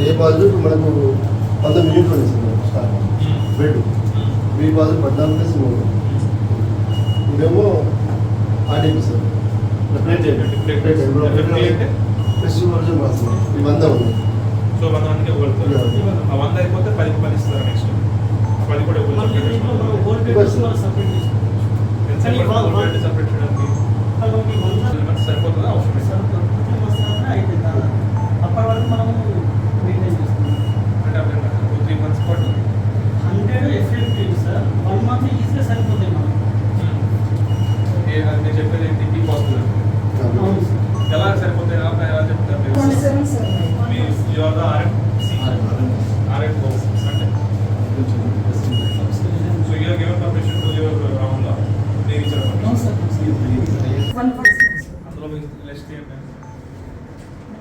ఏ positive మనకు పంతొమ్మిది యూనిట్లు వేసింది బెడ్ బి పాజిటివ్ పద్నాలుగు ప్లస్ మూడు ఇదేమో ఆర్టీపీ సార్ ఫ్రెష్ వర్జన్ రాస్తున్నాం ఈ వంద ఉంది సో వంద మందికి ఇవ్వగలుగుతారు ఆ వంద అయిపోతే పది పది ఇస్తారు నెక్స్ట్ పది కూడా ఇవ్వగలుగుతారు సరిపోతుందా అవసరం లేదు అప్పటి వరకు మనము మెయింటైన్ చేస్తాం అంటే అర్థం కాదు టూ త్రీ మంత్స్ పాటు hundred FMP sir one month ఈజీగా సరిపోతాయి మనం ఏ అది నేను చెప్పేది ఏంటి బీ పాజిటివ్ అవును సార్ ఎలా సరిపోతాయి ఎలా ఎలా చెప్తారు మీరు మీ you are the RM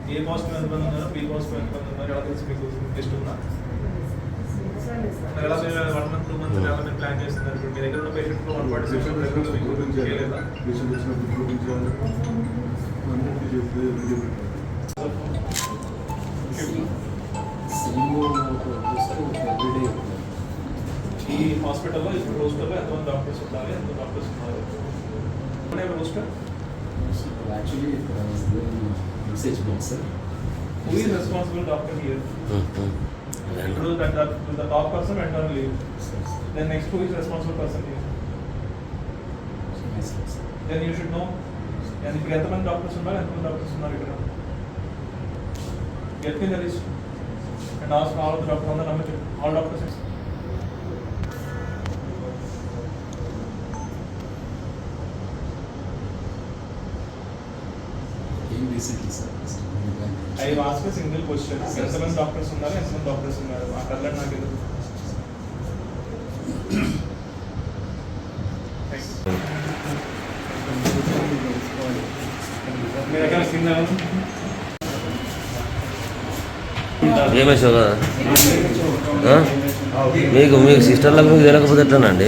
A positive ఎంతమంది ఉన్నారో బీ పాజిటివ్ ఎంతమంది ఉన్నారో ఎలా తెలుసు మీకు లిస్ట్ ఉందా మరి ఎలా మీరు వన్ మంత్ టూ మంత్ ఎలా మీరు ప్లాన్ చేస్తున్నారు ఇప్పుడు మీ దగ్గర ఉన్న పేషెంట్ వన్ ఫార్టీ సిక్స్ మీకు చేయలేదా ఈ హాస్పిటల్లో ఇప్పుడు రోస్టర్లో ఎంతమంది డాక్టర్స్ ఉండాలి ఎంత డాక్టర్స్ ఉన్నారు roster Actually, uh, the usage bill, sir. Who is responsible doctor here ఇప్పుడు ద టాప్ పర్సన్ వెంట leave Sir, sir. Then next who is responsible person here Yes, sir, sir. Then you should know ఇప్పుడు ఎంతమంది doctors ఉన్నారు ఎంతమంది doctors ఉన్నారు ఇక్కడ get me the list and also all the doctor అందరూ నమ్మచ్చు all doctors Sir, we went- I ask single question ఎంతమంది doctors ఉన్నారు ఎంతమంది డాక్టర్స్ ఉన్నారు? ఆ కళ్ళ నాకు ఎందుకు మీ దగ్గర కింద ఏమేసావు కదా ఆ? మీకు మీకు సిస్టర్లకు మీకు తెలియకపోతే ఎట్లానండి?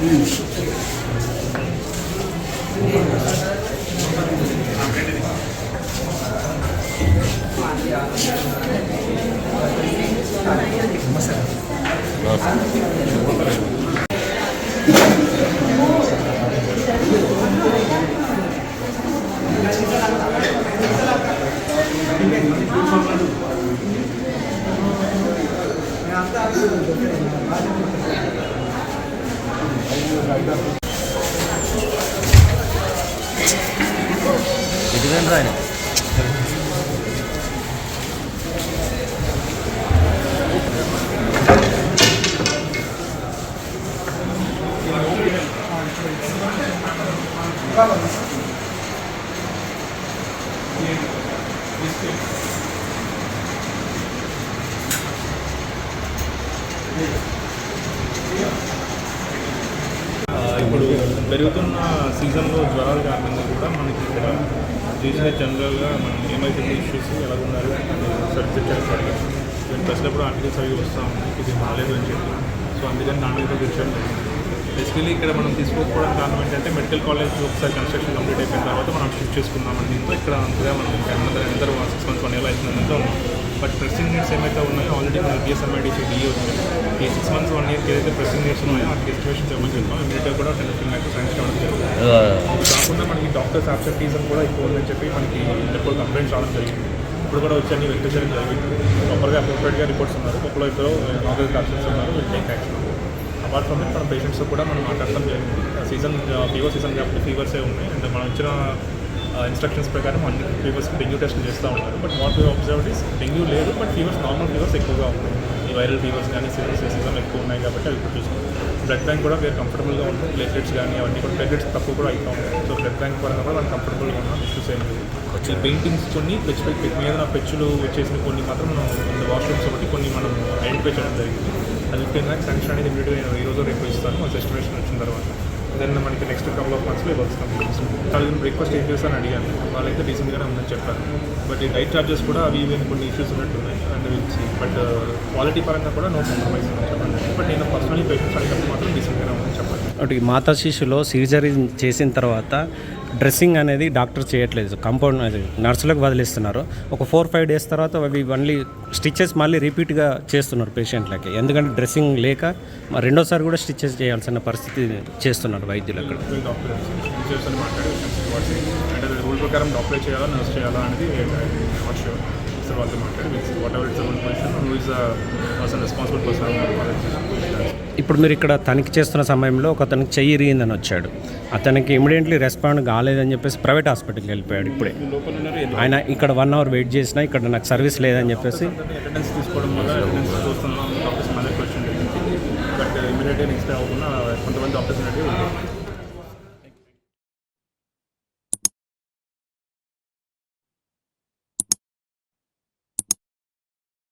దగ్గర ఎక్కడ ఇటువేంటి ఆయన ఆ, ఇప్పుడు పెరుగుతున్న సీజన్లో జ్వరాలు కారణంగా కూడా మనకి ఇక్కడ జీసీహెచ్ జనరల్గా మనం ఏమైతే ఇష్యూస్ ఎలా ఉండాలి సర్టిఫికేట్ చేయడం అడిగాం నేను ప్రశ్నప్పుడు ఆర్టికల్స్ అవి వస్తాం ఇది బాగాలేదు అని చెప్పి. సో అందుకని దాని మీద కూర్చోడం బేసికలీ ఇక్కడ మనం తీసుకోకపోవడానికి కారణం ఏంటంటే మెడికల్ కాలేజ్ ఒకసారి కన్స్ట్రక్షన్ కంప్లీట్ అయిపోయిన తర్వాత మనం షిఫ్ట్ చేసుకున్నాం దీంతో ఇక్కడ అంతగా మనం ఇంకా అందరూ సిక్స్ మంత్స్ వన్ ఇయర్ అవుతుందంతా ఉన్నాం. బట్ ప్రెసింగ్ నీడ్స్ ఏమైతే ఉన్నాయో ఆల్రెడీ మన బిఎస్ఎంఐడిసి డిఈ వచ్చింది ఈ సిక్స్ మంత్స్ వన్ ఇయర్కి ఏదైతే ప్రెసింగ్ నీడ్స్ ఉన్నాయో వాటికి ఎస్టిమేషన్ చెప్పని చెప్పాం ఇమీడియట్గా కూడా టెన్ ఫిఫ్టీన్ ల్యాక్స్ సైన్స్ చేయడం జరిగింది. కాకుండా మనకి డాక్టర్స్ అబ్సెంటీజం కూడా ఎక్కువ ఉందని చెప్పి మనకి ఎప్పుడు కంప్లైంట్స్ రావడం జరిగింది. ఇప్పుడు కూడా వచ్చి అన్ని వెరిఫై చేయడం జరిగింది ప్రాపర్గా అప్రోప్రియట్గా రిపోర్ట్స్ ఉన్నారు. ఒకళ్ళు ఇద్దరు నార్మల్ అబ్సెన్స్ ఉన్నారు will take action apart from it మన పేషెంట్స్ కూడా మనం మాట్లాడటం జరిగింది. సీజన్ ఫీవర్ సీజన్ కాబట్టి ఫీవర్సే ఉన్నాయి. అండ్ మనం ఇచ్చిన Uh, ఇన్స్ట్రక్షన్స్ ప్రకారం అన్ని ఫీవర్స్కి డెంగ్యూ టెస్ట్లు చేస్తూ ఉంటారు but what we observe is dengue లేదు బట్ ఫీవర్స్ నార్మల్ ఫీవర్స్ ఎక్కువగా ఉన్నాయి ఈ వైరల్ ఫీవర్స్ కానీ సీరియస్ సీజన్ ఎక్కువ ఉన్నాయి కాబట్టి అవి ఇప్పుడు చూసుకుంటాం బ్లడ్ బ్యాంక్ కూడా వేరే కంఫర్టబుల్గా ఉంటుంది ప్లేట్లెట్స్ కానీ అవన్నీ కూడా ప్లేట్లెట్స్ తక్కువ కూడా అవుతూ ఉంటాయి సో బ్లడ్ బ్యాంక్ పరంగా కూడా మనం కంఫర్టబుల్గా ఉన్నాం ఇష్యూస్ ఏం లేదు ఈ పెయింటింగ్స్ కొన్ని పెచ్చు మీద నా పెచ్చులు వచ్చేసిన కొన్ని మాత్రం మనం వాష్రూమ్స్ ఒకటి కొన్ని మనం ఐడెంటిఫై చేయడం జరిగింది. అది కింద శాంక్షన్ అనేది ఇమీడియట్గా నేను ఈ రోజు రేపు ఇస్తాను. మన ఎస్టిమేషన్ వచ్చిన తర్వాత. దెన్ మనకి నెక్స్ట్ కపుల్ ఆఫ్ మంత్స్లో వర్క్స్ కంప్లీట్ వాళ్ళకి బ్రేక్ఫాస్ట్ ఏం చేస్తాను అడిగాను. వాళ్ళైతే డీసెంట్గానే ఉందని చెప్పారు. బట్ ఈ డైట్ చార్జెస్ కూడా అవి ఇవి కొన్ని ఇష్యూస్ ఉన్నట్టున్నాయి అండ్ విల్సి బట్ క్వాలిటీ పరంగా కూడా నో కాంప్రమైజ్ చెప్పండి బట్ నేను పర్సనలీ పేషెంట్స్ అడిగినప్పుడు మాత్రం డీసెంట్గానే ఉందని చెప్పాలి ఒకటి మాతా శిశులో సర్జరీ చేసిన తర్వాత డ్రెస్సింగ్ అనేది డాక్టర్ చేయట్లేదు. కంపౌండ్ అది నర్సులకు వదిలేస్తున్నారు. ఒక ఫోర్ ఫైవ్ డేస్ తర్వాత అవి మళ్ళీ స్టిచ్చెస్ మళ్ళీ రిపీట్గా చేస్తున్నారు పేషెంట్లకి. ఎందుకంటే డ్రెస్సింగ్ లేక రెండోసారి కూడా స్టిచ్చెస్ చేయాల్సిన పరిస్థితి చేస్తున్నారు వైద్యులు అక్కడ. రూల్ ప్రకారం చేయాలా నర్స్ చేయాలా అనేది whatever it's person responsible person ఇప్పుడు మీరు ఇక్కడ తనిఖీ చేస్తున్న సమయంలో ఒక అతనికి చెయ్యి ఇరిగిందని వచ్చాడు. అతనికి ఇమీడియట్లీ రెస్పాండ్ కాలేదని చెప్పేసి ప్రైవేట్ హాస్పిటల్కి వెళ్ళిపోయాడు ఇప్పుడే. ఆయన ఇక్కడ వన్ అవర్ వెయిట్ చేసినా ఇక్కడ నాకు సర్వీస్ లేదని చెప్పేసి కొంతమంది